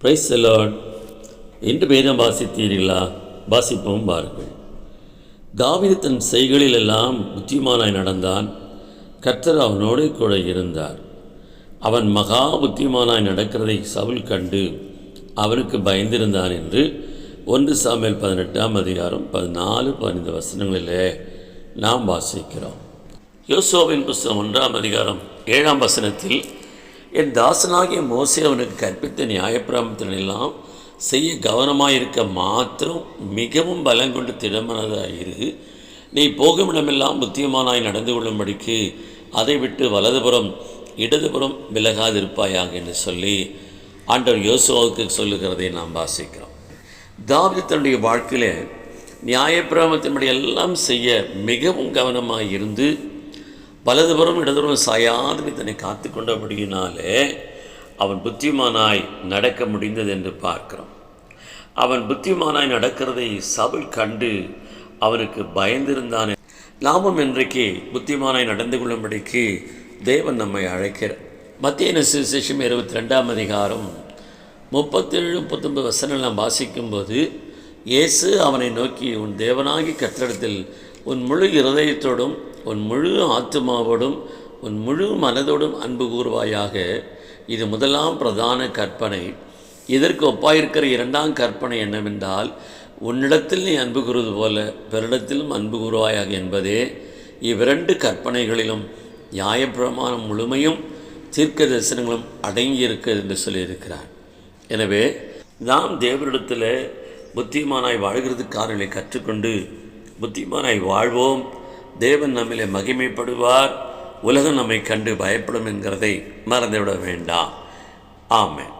Price செல்லாட் இன்று வேதம் வாசித்தீர்களா? வாசிப்போம் பாருங்கள். தாவீது தன் செய்களிலெல்லாம் புத்திமானாய் நடந்தான். கர்த்தர் அவனோடு கூட இருந்தார். அவன் மகா புத்திமானாய் நடக்கிறதை சவுல் கண்டு அவனுக்கு பயந்திருந்தான் என்று ஒன்று சாமியல் பதினெட்டாம் அதிகாரம் பதினாலு பதினைந்து வசனங்களிலே நாம் வாசிக்கிறோம். யோசோவின் புஸ்தகம் ஒன்றாம் அதிகாரம் ஏழாம் வசனத்தில் என் தாசனாகிய மோசே அவனுக்கு கற்பித்த நியாயப்பிரமத்தினெல்லாம் செய்ய கவனமாயிருக்க மாத்திரம் மிகவும் பலம் கொண்டு திடமனதாக இரு. நீ போகுமிடமெல்லாம் புத்தியமானாய் நடந்து கொள்ளும்படிக்கு அதை விட்டு வலதுபுறம் இடதுபுறம் விலகாதிருப்பாயாக என்று சொல்லி ஆண்டவர் யோசுவாவுக்கு சொல்லுகிறதை நாம் வாசிக்கிறோம். தாவிது தன்னுடைய வாழ்க்கையில் நியாயப்பிரமத்தின்படி எல்லாம் செய்ய மிகவும் கவனமாக இருந்து வலதுபுறம் இடதுபுறம் சாயாதமை தன்னை காத்து கொண்டபடியினாலே அவன் புத்திமானாய் நடக்க முடிந்தது என்று பார்க்கிறோம். அவன் புத்திமானாய் நடக்கிறதை சபல் கண்டு அவனுக்கு பயந்திருந்தான். நாமும் இன்றைக்கு புத்திமானாய் நடந்து கொள்ளும்படிக்கு தேவன் நம்மை அழைக்கிறார். மத்திய சுசேஷம் இருபத்தி ரெண்டாம் அதிகாரம் முப்பத்தேழு முப்பத்தொன்பது வசனம் நாம் வாசிக்கும்போது இயேசு அவனை நோக்கி உன் தேவனாகி கத்திரத்தில் உன் முழு இருதயத்தோடும் உன் முழு ஆத்துமாவோடும் உன் முழு மனதோடும் அன்பு கூறுவாயாக. இது முதலாம் பிரதான கற்பனை. இதற்கு ஒப்பாயிருக்கிற இரண்டாம் கற்பனை என்னவென்றால் உன்னிடத்தில் நீ அன்பு கூறுவது போல பிறரிடத்திலும் அன்பு கூறுவாயாக என்பதே. இவ்விரண்டு கற்பனைகளிலும் நியாயப்பிரமாணம் முழுமையும் தீர்க்க தரிசனங்களும் அடங்கியிருக்கிறது என்று சொல்லியிருக்கிறார். எனவே நாம் தேவரிடத்தில் புத்திமானாய் வாழ்கிறதுக்காரர்களை கற்றுக்கொண்டு புத்திமானாய் வாழ்வோம். தேவன் நம்மிலே மகிமைப்படுவார். உலகம் நம்மை கண்டு பயப்படும் என்கிறதை மறந்துவிட வேண்டாம். ஆமாம்